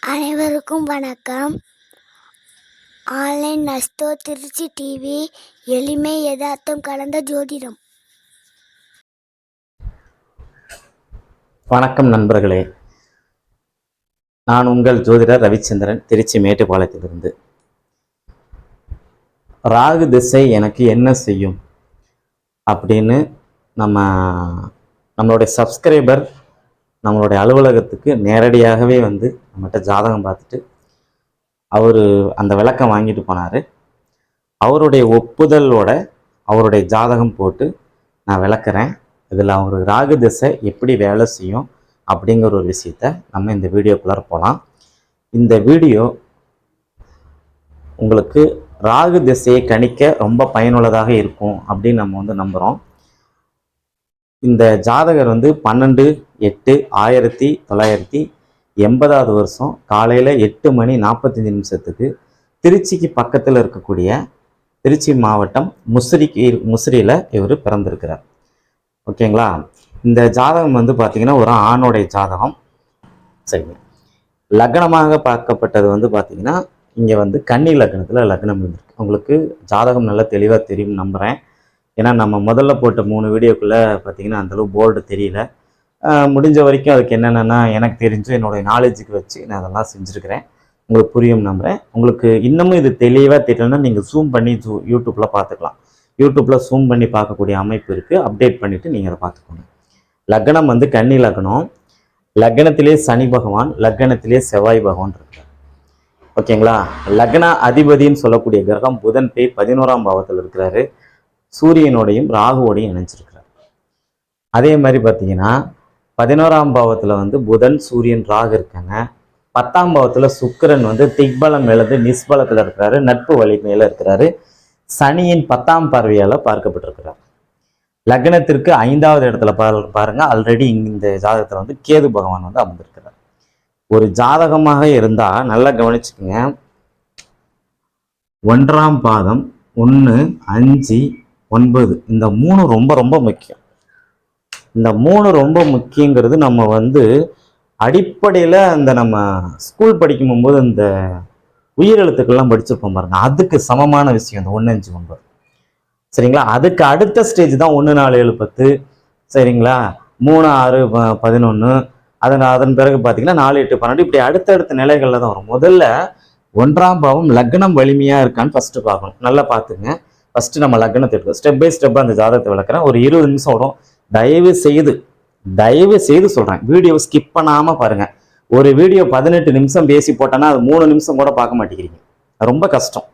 அனைவருக்கும் வணக்கம். Online நஸ்தோ Trichy TV எளிமை யதார்த்தம் கலந்த ஜோதிடம். வணக்கம் நண்பர்களே. நான் உங்கள் ஜோதிடர் ரவிச்சந்திரன் திருச்சி மேட்டுப்பாளையத்திலிருந்து. ராகு திசை எனக்கு என்ன செய்யும்? அப்படின்னு நம்ம நம்மளுடைய சப்ஸ்கிரைபர் நம்மளுடைய அலுவலகத்துக்கு நேரடியாகவே வந்து நம்மகிட்ட ஜாதகம் பார்த்துட்டு அவர் அந்த விளக்கம் வாங்கிட்டு போனார். அவருடைய ஒப்புதலோட அவருடைய ஜாதகம் போட்டு நான் விளக்குறேன். இதில் அவர் ராகு திசை எப்படி வேலை செய்யும் அப்படிங்கிற ஒரு விஷயத்த நம்ம இந்த வீடியோக்குள்ளார போகலாம் இந்த வீடியோ உங்களுக்கு ராகு திசையை கணிக்க ரொம்ப பயனுள்ளதாக இருக்கும் அப்படின்னு நம்ம வந்து நம்புகிறோம் இந்த ஜாதகர் வந்து பன்னெண்டு எட்டு ஆயிரத்தி தொள்ளாயிரத்தி எண்பதாவது வருஷம் காலையில் எட்டு மணி நாற்பத்தஞ்சு நிமிஷத்துக்கு திருச்சிக்கு பக்கத்தில் இருக்கக்கூடிய திருச்சி மாவட்டம் முசிறிக்கு முசிறியில் இவர் பிறந்திருக்கிறார். ஓகேங்களா? இந்த ஜாதகம் வந்து பார்த்திங்கன்னா ஒரு ஆணுடைய ஜாதகம். சரிங்க லக்னமாக பார்க்கப்பட்டது வந்து பார்த்தீங்கன்னா இங்கே வந்து கன்னி லக்னத்தில் லக்னம் இருந்திருக்கு. உங்களுக்கு ஜாதகம் நல்லா தெளிவாக தெரியும் நம்புகிறேன் ஏன்னா நம்ம முதல்ல போட்ட மூணு வீடியோக்குள்ளே பார்த்தீங்கன்னா அந்தளவு போர்டு தெரியல. முடிஞ்ச வரைக்கும் அதுக்கு என்னென்னா எனக்கு தெரிஞ்சு என்னுடைய நாலேஜுக்கு வச்சு நான் அதெல்லாம் செஞ்சுருக்கிறேன். உங்களுக்கு புரியும் நம்புகிறேன் உங்களுக்கு இன்னமும் இது தெளிவாக தெரியலன்னா நீங்கள் ஜூம் பண்ணி ஜூ யூடியூப்பில் பார்த்துக்கலாம் யூடியூப்பில் ஜூம் பண்ணி பார்க்கக்கூடிய அமைப்பு இருக்குது அப்டேட் பண்ணிவிட்டு நீங்கள் அதை பார்த்துக்கோங்க லக்னம் வந்து கன்னி லக்னம். லக்னத்திலே சனி பகவான் லக்னத்திலே செவ்வாய் பகவான் இருக்கார். ஓகேங்களா? லக்ன அதிபதின்னு சொல்லக்கூடிய கிரகம் புதன் போய் பதினோராம் பாவத்தில் இருக்கிறாரு. சூரியனோடையும் ராகுவோடையும் இணைஞ்சிருக்கிறார். அதே மாதிரி பார்த்தீங்கன்னா பதினோராம் பாவத்தில் வந்து புதன் சூரியன் ராகு இருக்காங்க. பத்தாம் பாவத்தில் சுக்கரன் வந்து திக்பலம் எழுந்து நிஸ்பலத்தில் இருக்கிறாரு நட்பு வலிமையில் இருக்கிறாரு. சனியின் பத்தாம் பார்வையால் பார்க்கப்பட்டிருக்கிறார். லக்னத்திற்கு ஐந்தாவது இடத்துல பாரு பாருங்க ஆல்ரெடி இந்த ஜாதகத்தில் வந்து கேது பகவான் வந்து அமர்ந்திருக்கிறார். ஒரு ஜாதகமாக இருந்தால் நல்லா கவனிச்சுக்கோங்க. ஒன்றாம் பாதம் ஒன்று அஞ்சு ஒன்பது. இந்த மூணு ரொம்ப ரொம்ப முக்கியம். இந்த மூணு ரொம்ப முக்கியங்கிறது நம்ம வந்து அடிப்படையில் அந்த நம்ம ஸ்கூல் படிக்கும் போது இந்த உயிரெழுத்துக்கள்லாம் படிச்சிருப்போம் பாருங்க. அதுக்கு சமமான விஷயம் இந்த ஒன்று அஞ்சு ஒன்பது. சரிங்களா? அதுக்கு அடுத்த ஸ்டேஜ் தான் ஒன்று நாலு ஏழு பத்து. சரிங்களா? மூணு ஆறு ப- பதினொன்று அதன் அதன் பிறகு பார்த்தீங்கன்னா நாலு எட்டு பன்னெண்டு இப்படி அடுத்தடுத்த நிலைகளில் தான் வரும். முதல்ல ஒன்றாம் பாவம் லக்னம் வலிமையாக இருக்கான்னு ஃபஸ்ட்டு பார்க்கணும். நல்லா பார்த்துங்க. ஃபஸ்ட்டு நம்ம லக்னத்தை எடுக்கணும் ஸ்டெப் பை ஸ்டெப்பாக அந்த ஜாதகத்தை விளக்குறேன். ஒரு இருபது நிமிஷம் வரும் தயவு செய்து தயவு செய்து சொல்கிறேன் வீடியோ ஸ்கிப் பண்ணாமல் பாருங்கள் ஒரு வீடியோ பதினெட்டு நிமிஷம் பேசி போட்டோன்னா அது மூணு நிமிஷம் கூட பார்க்க மாட்டேங்கிறீங்க. ரொம்ப கஷ்டம்.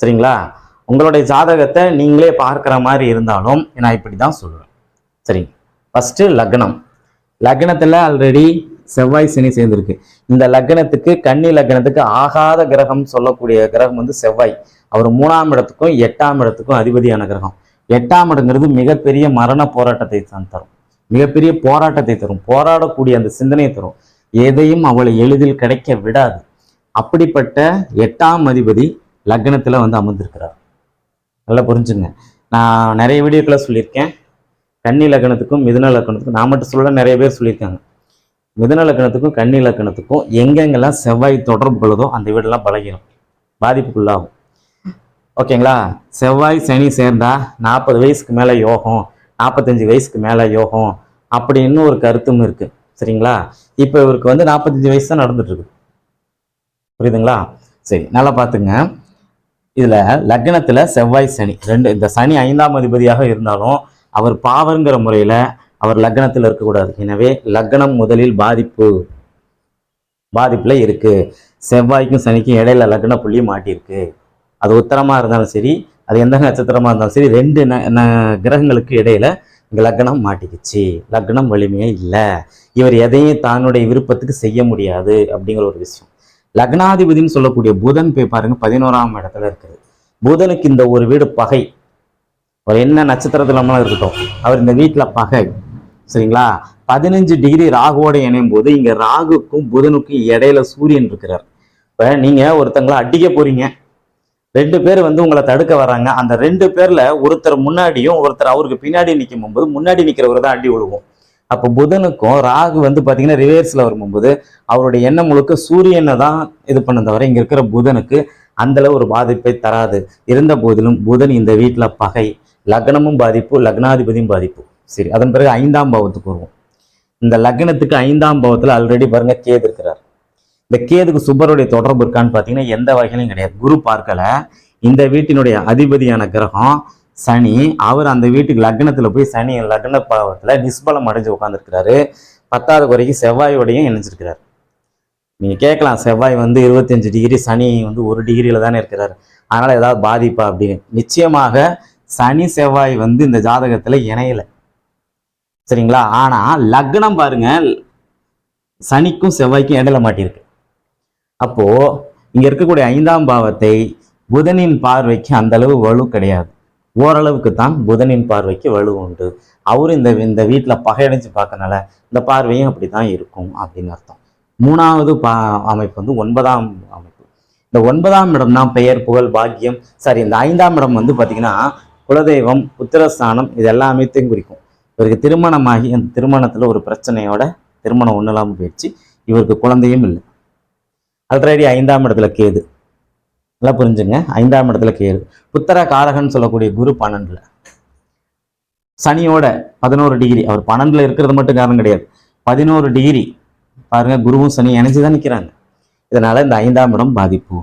சரிங்களா? உங்களுடைய ஜாதகத்தை நீங்களே பார்க்குற மாதிரி இருந்தாலும் நான் இப்படி தான் சொல்லுவேன் சரிங்க. ஃபஸ்ட்டு லக்னம். லக்னத்தில் ஆல்ரெடி செவ்வாய் சனி சேர்ந்துருக்கு. இந்த லக்னத்துக்கு கன்னி லக்னத்துக்கு ஆகாத கிரகம் சொல்லக்கூடிய கிரகம் வந்து செவ்வாய். அவர் மூணாம் இடத்துக்கும் எட்டாம் இடத்துக்கும் அதிபதியான கிரகம். எட்டாம் இடங்கிறது மிகப்பெரிய மரண போராட்டத்தை தான் தரும். மிகப்பெரிய போராட்டத்தை தரும். போராடக்கூடிய அந்த சிந்தனையை தரும். எதையும் அவளை எளிதில் கிடைக்க விடாது. அப்படிப்பட்ட எட்டாம் அதிபதி லக்னத்தில் வந்து அமர்ந்திருக்கிறார். நல்லா புரிஞ்சுங்க. நான் நிறைய வீடியோக்களை சொல்லியிருக்கேன். கன்னி லக்னத்துக்கும் மிதுன லக்னத்துக்கும் நான் மட்டும் சொல்ல நிறைய பேர் சொல்லியிருக்காங்க. மிதுன லக்னத்துக்கும் கன்னி லக்னத்துக்கும் எங்கெங்கெல்லாம் செவ்வாய் தொடர்பு பொழுதோ அந்த வீடெல்லாம் பழகிடும் பாதிப்புக்குள்ளாகும். ஓகேங்களா? செவ்வாய் சனி சேர்ந்தா நாற்பது வயசுக்கு மேலே யோகம் நாற்பத்தஞ்சு வயசுக்கு மேலே யோகம் அப்படின்னு ஒரு கருத்தும் இருக்கு. சரிங்களா? இப்போ இவருக்கு வந்து நாற்பத்தஞ்சு வயசு தான் நடந்துட்டு இருக்கு புரியுதுங்களா? சரி நல்லா பார்த்துங்க. இதுல லக்னத்துல செவ்வாய் சனி. ரெண்டு இந்த சனி ஐந்தாம் அதிபதியாக இருந்தாலும் அவர் பாவங்கிற முறையில அவர் லக்னத்தில் இருக்கக்கூடாது. எனவே லக்னம் முதலில் பாதிப்பு. பாதிப்புல இருக்கு. செவ்வாய்க்கும் சனிக்கும் இடையில லக்ன புள்ளி மாட்டியிருக்கு. அது உத்தரமாக இருந்தாலும் சரி அது எந்த நட்சத்திரமாக இருந்தாலும் சரி ரெண்டு ந- கிரகங்களுக்கு இடையில இங்கே லக்னம் மாட்டிக்கிச்சு. லக்னம் வலிமையே இல்லை. இவர் எதையும் தன்னுடைய விருப்பத்துக்கு செய்ய முடியாது அப்படிங்கிற ஒரு விஷயம். லக்னாதிபதினு சொல்லக்கூடிய புதன் போய் பாருங்க பதினோராம் இடத்துல இருக்குது புதனுக்கு இந்த ஒரு வீடு பகை. ஒரு என்ன நட்சத்திரத்துல நம்மளும் இருக்கட்டும். அவர் இந்த வீட்டில் பகை. சரிங்களா? பதினஞ்சு டிகிரி ராகுவோட இணையும் போது இங்க ராகுக்கும் புதனுக்கும் இடையில சூரியன் இருக்கிறார். இப்ப நீங்க ஒருத்தங்களை அடிக்க போறீங்க. ரெண்டு பேர் வந்து உங்களை தடுக்க வராங்க. அந்த ரெண்டு பேர்ல ஒருத்தர் முன்னாடியும் ஒருத்தர் அவருக்கு பின்னாடி நிற்கும் போது முன்னாடி நிக்கிறவர் தான் அடி விழுவோம் அப்போ புதனுக்கும் ராகு வந்து பார்த்தீங்கன்னா ரிவேர்ஸில் வரும்போது அவருடைய எண்ணம் முழுக்க சூரியனை தான் இது பண்ண தவிர இங்கே இருக்கிற புதனுக்கு அந்தளவு ஒரு பாதிப்பை தராது. இருந்த போதிலும் புதன் இந்த வீட்டில் பகை. லக்னமும் பாதிப்பு லக்னாதிபதியும் பாதிப்பு. சரி அதன் பிறகு ஐந்தாம் பாவத்துக்கு வருவோம். இந்த லக்னத்துக்கு ஐந்தாம் பாவத்தில் ஆல்ரெடி பாருங்க கேது இருக்கிறார். இந்த கேதுக்கு சுபருடைய தொடர்பு இருக்கான்னு பார்த்தீங்கன்னா எந்த வகையிலும் கிடையாது. குரு பார்க்கல. இந்த வீட்டினுடைய அதிபதியான கிரகம் சனி. அவர் அந்த வீட்டுக்கு லக்னத்தில் போய் சனி லக்ன பாவத்தில் நிஸ்பலம் அடைஞ்சு உட்காந்துருக்கிறாரு பத்தாவது குறைக்கு செவ்வாயோடையும் இணைஞ்சிருக்கிறார். நீங்கள் கேட்கலாம் செவ்வாய் வந்து இருபத்தஞ்சு டிகிரி சனி வந்து ஒரு டிகிரியில் தானே இருக்கிறார். அதனால் ஏதாவது பாதிப்பா அப்படின்னு. நிச்சயமாக சனி செவ்வாய் வந்து இந்த ஜாதகத்தில் இணையலை. சரிங்களா? ஆனால் லக்னம் பாருங்கள் சனிக்கும் செவ்வாய்க்கும் இடையில மாட்டியிருக்கு. அப்போ இங்க இருக்கக்கூடிய ஐந்தாம் பாவத்தை புதனின் பார்வைக்கு அந்த அளவு வலு கிடையாது. ஓரளவுக்கு தான் புதனின் பார்வைக்கு வலு உண்டு. அவர் இந்த இந்த வீட்டில் பகையடைஞ்சு பார்க்கறனால இந்த பார்வையும் அப்படி தான் இருக்கும் அப்படின்னு அர்த்தம். மூணாவது பா அமைப்பு வந்து ஒன்பதாம் அமைப்பு. இந்த ஒன்பதாம் இடம் தான் பெயர் புகழ் பாக்கியம். சரி இந்த ஐந்தாம் இடம் வந்து பார்த்தீங்கன்னா குலதெய்வம் புத்திரஸ்தானம் இது எல்லாமேத்தையும் குறிக்கும். இவருக்கு திருமணமாகி அந்த திருமணத்தில் ஒரு பிரச்சனையோட திருமணம் ஒன்றும் இல்லாமல் போயிடுச்சு. இவருக்கு குழந்தையும் இல்லை. ஆல்ரெடி ஐந்தாம் இடத்துல கேது. நல்லா புரிஞ்சுங்க. ஐந்தாம் இடத்துல கேது. புத்தர காரகன் சொல்லக்கூடிய குரு பன்னெண்டுல. சனியோட பதினோரு டிகிரி அவர் பன்னெண்டுல இருக்கிறது மட்டும் காரணம் கிடையாது. பதினோரு டிகிரி பாருங்க குருவும் சனி இணைஞ்சு தான் நிற்கிறாங்க இதனால இந்த ஐந்தாம் இடம் பாதிப்பு.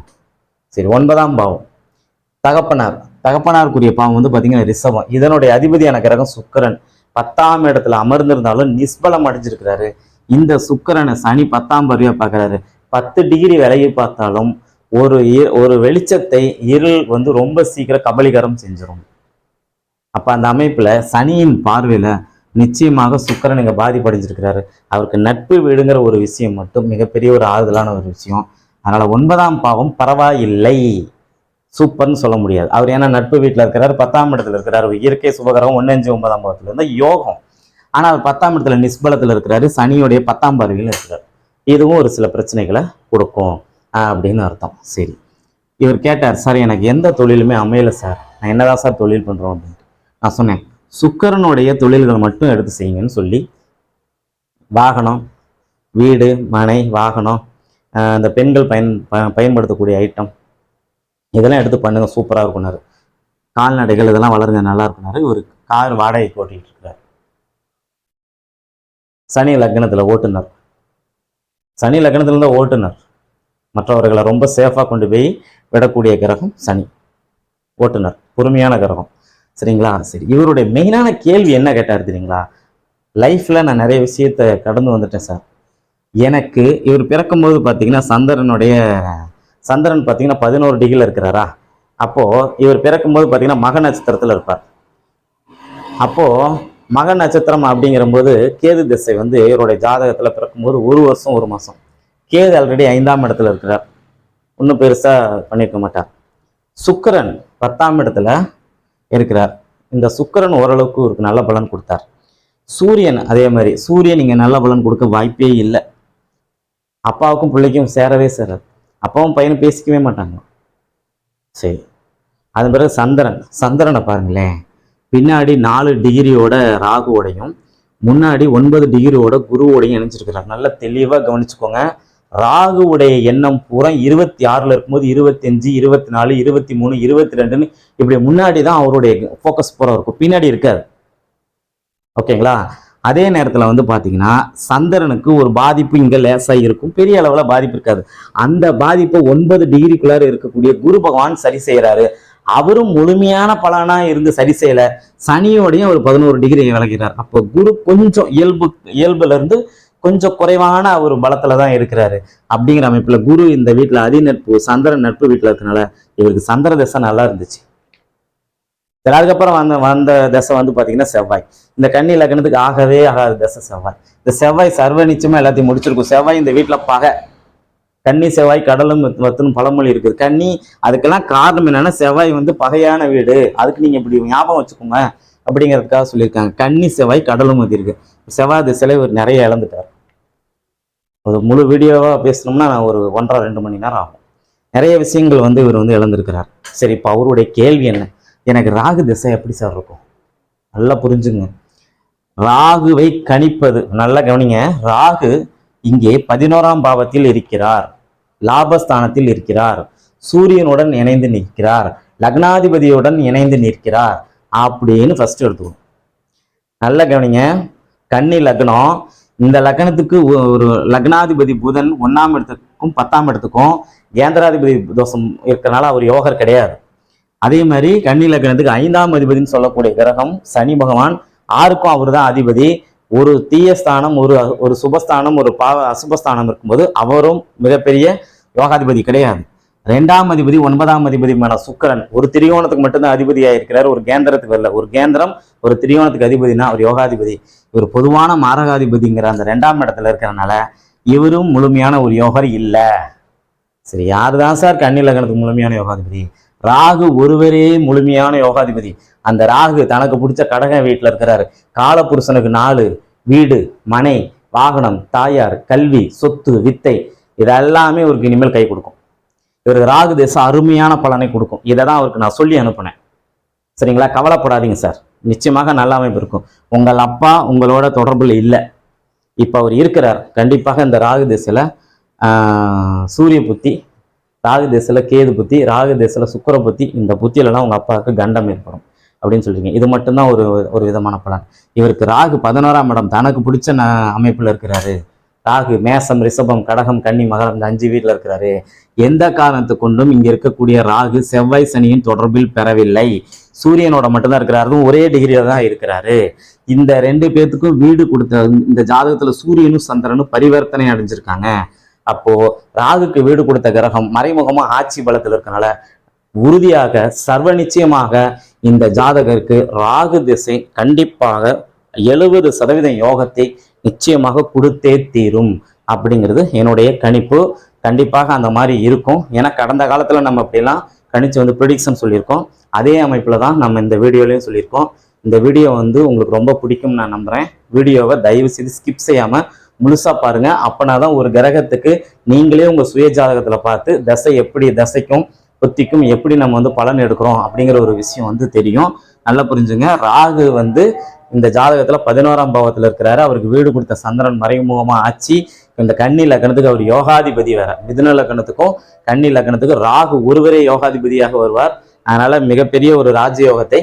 சரி ஒன்பதாம் பாவம். தகப்பனார். தகப்பனாருக்குரிய பாவம் வந்து பார்த்தீங்கன்னா ரிஷபம். இதனுடைய அதிபதியான கிரகம் சுக்கிரன். பத்தாம் இடத்துல அமர்ந்திருந்தாலும் நிஸ்பலம் அடைஞ்சிருக்கிறாரு. இந்த சுக்கரனை சனி பத்தாம் பருவியா பார்க்கறாரு. பத்து டிகிரி விலகி பார்த்தாலும் ஒரு ஒரு வெளிச்சத்தை இருள் வந்து ரொம்ப சீக்கிரம் கபலீகரம் செஞ்சிடும் அப்போ அந்த அமைப்பில் சனியின் பார்வையில் நிச்சயமாக சுக்கரன் இங்கே பாதிப்படைஞ்சிருக்கிறாரு. அவருக்கு நட்பு வீடுங்கிற ஒரு விஷயம் மட்டும் மிகப்பெரிய ஒரு ஆறுதலான ஒரு விஷயம். அதனால் ஒன்பதாம் பாவம் பரவாயில்லை. சூப்பர்னு சொல்ல முடியாது. அவர் ஏன்னா நட்பு வீட்டில் இருக்கிறாரு பத்தாம் இடத்துல இருக்கிறாரு. இயற்கை சுபகரம் ஒன்று அஞ்சு ஒன்பதாம் பாவத்தில் இருந்தால் யோகம். ஆனால் அவர் பத்தாம் இடத்துல நிஸ்பலத்தில் இருக்கிறாரு சனியுடைய பத்தாம் பார்வையில் இருக்கிறார். இதுவும் ஒரு சில பிரச்சனைகளை கொடுக்கும் அப்படின்னு அர்த்தம். சரி. இவர் கேட்டார் சார் எனக்கு எந்த தொழிலுமே அமையல சார். நான் என்னதான் சார் தொழில் பண்ணுறோம் அப்படின்ட்டு. நான் சொன்னேன் சுக்கரனுடைய தொழில்களை மட்டும் எடுத்து செய்யுங்கன்னு சொல்லி வாகனம் வீடு மனை வாகனம் இந்த அந்த பெண்கள் பயன் பயன்படுத்தக்கூடிய ஐட்டம் இதெல்லாம் எடுத்து பண்ணுங்க சூப்பராக இருக்குனாரு கால்நடைகள் இதெல்லாம் வளருங்க நல்லா இருக்குனாரு இவர் கார் வாடகைக்கு ஓட்டிகிட்டு இருக்கிறார். சனி லக்னத்தில் ஓட்டுநர். சனி லக்னத்துல இருந்த ஓட்டுநர் மற்றவர்களை ரொம்ப சேஃபாக கொண்டு போய் விடக்கூடிய கிரகம் சனி. ஓட்டுநர் பொறுமையான கிரகம். சரிங்களா? சரி. இவருடைய மெயினான கேள்வி என்ன கேட்டார் தெரியுங்களா? லைஃப்பில் நான் நிறைய விஷயத்தை கடந்து வந்துட்டேன் சார். எனக்கு இவர் பிறக்கும்போது பார்த்தீங்கன்னா சந்திரனுடைய சந்திரன் பார்த்தீங்கன்னா பதினோரு டிகிரியில் இருக்கிறாரா? அப்போது இவர் பிறக்கும்போது பார்த்தீங்கன்னா மக நட்சத்திரத்தில் இருப்பார். அப்போது மக நட்சத்திரம் அப்படிங்கிறபோது கேது திசை வந்து இவருடைய ஜாதகத்தில் பிறக்கும்போது ஒரு வருஷம் ஒரு மாதம் கேது ஆல்ரெடி ஐந்தாம் இடத்துல இருக்கிறார். ஒன்றும் பெருசாக பண்ணியிருக்க மாட்டார். சுக்கிரன் பத்தாம் இடத்துல இருக்கிறார். இந்த சுக்கிரன் ஓரளவுக்கு ஒரு நல்ல பலன் கொடுத்தார். சூரியன் அதே மாதிரி சூரியன் இங்கே நல்ல பலன் கொடுக்க வாய்ப்பே இல்லை. அப்பாவுக்கும் பிள்ளைக்கும் சேரவே சேராது. அப்பாவும் பையனும் பேசிக்கவே மாட்டாங்க. சரி. அதன் பிறகு சந்திரன் சந்திரனை பாருங்களேன். பின்னாடி நாலு டிகிரியோட ராகுவோடையும் முன்னாடி ஒன்பது டிகிரியோட குருவோடையும் இணைஞ்சிருக்கிறார். நல்லா தெளிவாக கவனிச்சுக்கோங்க. ராகுவுடைய எண்ணம் பூரா இருபத்தி ஆறில் இருக்கும்போது இருபத்தஞ்சு இருபத்தி நாலு இருபத்தி மூணு இருபத்தி ரெண்டுன்னு இப்படி முன்னாடி தான் அவருடைய ஃபோக்கஸ் பூரா இருக்கும். பின்னாடி இருக்காது ஓகேங்களா? அதே நேரத்தில் வந்து பார்த்தீங்கன்னா சந்திரனுக்கு ஒரு பாதிப்பு இங்கே லேசாக இருக்கும். பெரிய அளவில் பாதிப்பு இருக்காது. அந்த பாதிப்பை ஒன்பது டிகிரிக்குள்ளார இருக்கக்கூடிய குரு பகவான் சரி செய்கிறாரு அவரும் முழுமையான பலனா இருந்து சரி செய்யல. சனியோடையும் ஒரு பதினோரு டிகிரி விளக்கிறார் அப்போ குரு கொஞ்சம் இயல்பு இயல்புல இருந்து கொஞ்சம் குறைவான ஒரு பலத்துல தான் இருக்கிறாரு. அப்படிங்கிற அமைப்புல குரு இந்த வீட்டுல அதி நட்பு சந்திரன் நட்பு வீட்டுல இருக்கனால இவருக்கு சந்திர தசை நல்லா இருந்துச்சு. அதுக்கப்புறம் வந்த வந்த தசை வந்து பார்த்தீங்கன்னா செவ்வாய். இந்த கண்ணி லக்னத்துக்கு ஆகவே ஆகாத தசை செவ்வாய். இந்த செவ்வாய் சர்வ நிச்சயமாக எல்லாத்தையும் முடிச்சிருக்கும். செவ்வாய் இந்த வீட்டில் பகை. கன்னி செவ்வாய் கடலும் மத்துன்னு பழமொழி இருக்குது. கன்னி அதுக்கெல்லாம் காரணம் என்னன்னா செவ்வாய் வந்து பகையான வீடு. அதுக்கு நீங்க இப்படி ஞாபகம் வச்சுக்கோங்க அப்படிங்கிறதுக்காக சொல்லியிருக்காங்க. கன்னி செவ்வாய் கடலும் மதி இருக்கு. செவ்வாய் திசையில இவர் நிறைய இழந்துட்டார். ஒரு முழு வீடியோவா பேசணும்னா நான் ஒரு ஒன்றரை ரெண்டு மணி நேரம் ஆகும். நிறைய விஷயங்கள் வந்து இவர் வந்து இழந்திருக்கிறார். சரி இப்போ அவருடைய கேள்வி என்ன? எனக்கு ராகு திசை எப்படி சார் இருக்கும்? நல்லா புரிஞ்சுங்க. ராகுவை கணிப்பது நல்லா கவனிங்க. ராகு இங்கே பதினோராம் பாவத்தில் இருக்கிறார். லாபஸ்தானத்தில் இருக்கிறார். சூரியனுடன் இணைந்து நிற்கிறார். லக்னாதிபதியுடன் இணைந்து நிற்கிறார். அப்படின்னு ஃபர்ஸ்ட் எடுத்துக்கணும். நல்ல கவனிங்க. கன்னி லக்னம். இந்த லக்னத்துக்கு ஒ- ஒரு லக்னாதிபதி புதன் ஒன்றாம் இடத்துக்கும் பத்தாம் இடத்துக்கும் கேந்திராதிபதி தோஷம் இருக்கிறனால அவர் யோகர் கிடையாது. அதே மாதிரி கன்னி லக்னத்துக்கு ஐந்தாம் அதிபதினு சொல்லக்கூடிய கிரகம் சனி பகவான் ஆறுக்கும் அவர் தான் அதிபதி. ஒரு தீய ஸ்தானம் ஒரு ஒரு சுபஸ்தானம் ஒரு பாவ அசுபஸ்தானம் இருக்கும்போது அவரும் மிகப்பெரிய யோகாதிபதி கிடையாது. ரெண்டாம் அதிபதி ஒன்பதாம் அதிபதியான சுக்கரன் ஒரு திரிகோணத்துக்கு மட்டும்தான் அதிபதியாக இருக்கிறார். ஒரு கேந்திரத்துக்கு வரல. ஒரு கேந்திரம் ஒரு திரியோணத்துக்கு அதிபதினா அவர் யோகாதிபதி. இவர் பொதுவான மாரகாதிபதிங்கிற அந்த ரெண்டாம் இடத்துல இருக்கிறனால இவரும் முழுமையான ஒரு யோகர் இல்லை. சரி யார் தான் சார் கன்னி லக்னத்துக்கு முழுமையான யோகாதிபதி? ராகு ஒருவரே முழுமையான யோகாதிபதி. அந்த ராகு தனக்கு பிடிச்ச கடகம் வீட்டில் இருக்கிறாரு. காலபுருஷனுக்கு நாலு வீடு மனை வாகனம் தாயார் கல்வி சொத்து வித்தை இதெல்லாமே இவருக்கு இனிமேல் கை கொடுக்கும். இவருக்கு ராகு தேசம் அருமையான பலனை கொடுக்கும். இதை தான் அவருக்கு நான் சொல்லி அனுப்புனேன். சரிங்களா? கவலைப்படாதீங்க சார். நிச்சயமாக நல்ல அமைப்பு இருக்கும். உங்கள் அப்பா உங்களோட தொடர்பில் இல்லை. இப்போ அவர் இருக்கிறார். கண்டிப்பாக இந்த ராகு திசையில் சூரிய புத்தி ராகு திசையில் கேது புத்தி ராகு திசையில் சுக்கிர புத்தி இந்த புத்தியிலலாம் உங்கள் அப்பாவுக்கு கண்டம் ஏற்படும் அப்படின்னு சொல்றீங்க இது மட்டும்தான் ஒரு ஒரு விதமான பலன். இவருக்கு ராகு பதினோராம் இடம் தனக்கு பிடிச்ச ந அமைப்பில் இருக்கிறாரு. ராகு மேசம் ரிஷபம் கடகம் கன்னி மகரம் இந்த அஞ்சு வீட்டில் இருக்கிறாரு. எந்த காரணத்து கொண்டும் இங்கே இருக்கக்கூடிய ராகு செவ்வாய் சனியின் தொடர்பில் பெறவில்லை. சூரியனோட மட்டும்தான் இருக்கிறாரு. ஒரே டிகிரியில் தான் இருக்கிறாரு. இந்த ரெண்டு பேர்த்துக்கும் வீடு கொடுத்த இந்த ஜாதகத்தில் சூரியனும் சந்திரனும் பரிவர்த்தனை அடைஞ்சிருக்காங்க. அப்போ ராகுக்கு வீடு கொடுத்த கிரகம் மறைமுகமா ஆட்சி பலத்தில் இருக்கனால உறுதியாக சர்வ நிச்சயமாக இந்த ஜாதகருக்கு ராகு திசை கண்டிப்பாக எழுபது சதவீதம் யோகத்தை நிச்சயமாக கொடுத்தே தீரும் அப்படிங்கிறது என்னுடைய கணிப்பு. கண்டிப்பாக அந்த மாதிரி இருக்கும். ஏன்னா கடந்த காலத்தில் நம்ம அப்படிலாம் கணிச்சு வந்து ப்ரிடிக்ஷன் சொல்லியிருக்கோம். அதே அமைப்பில் தான் நம்ம இந்த வீடியோலையும் சொல்லியிருக்கோம். இந்த வீடியோ வந்து உங்களுக்கு ரொம்ப பிடிக்கும்னு நான் நம்புகிறேன் வீடியோவை தயவு செய்து ஸ்கிப் செய்யாமல் முழுசாக பாருங்க. அப்பனா தான் ஒரு கிரகத்துக்கு நீங்களே உங்கள் சுய ஜாதகத்தில் பார்த்து தசை எப்படி தசைக்கும் புத்திக்கும் எப்படி நம்ம வந்து பலன் எடுக்கிறோம் அப்படிங்கிற ஒரு விஷயம் வந்து தெரியும். நல்லா புரிஞ்சுங்க. ராகு வந்து இந்த ஜாதகத்துல பதினோராம் பாவத்துல இருக்கிறாரு. அவருக்கு வீடு கொடுத்த சந்திரன் மறைமுகமா ஆச்சு. இந்த கன்னி லக்னத்துக்கு அவர் யோகாதிபதி வேற. மிதுன லக்னத்துக்கும் கன்னி லக்னத்துக்கும் ராகு ஒருவரே யோகாதிபதியாக வருவார். அதனால மிகப்பெரிய ஒரு ராஜயோகத்தை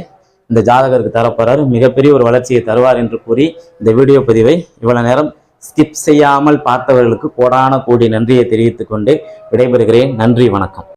இந்த ஜாதகருக்கு தரப்போறாரு. மிகப்பெரிய ஒரு வளர்ச்சியை தருவார் என்று கூறி இந்த வீடியோ பதிவை இவ்வளவு நேரம் ஸ்கிப் செய்யாமல் பார்த்தவர்களுக்கு கோடான கோடி நன்றியை தெரிவித்துக் கொண்டு விடைபெறுகிறேன். நன்றி வணக்கம்.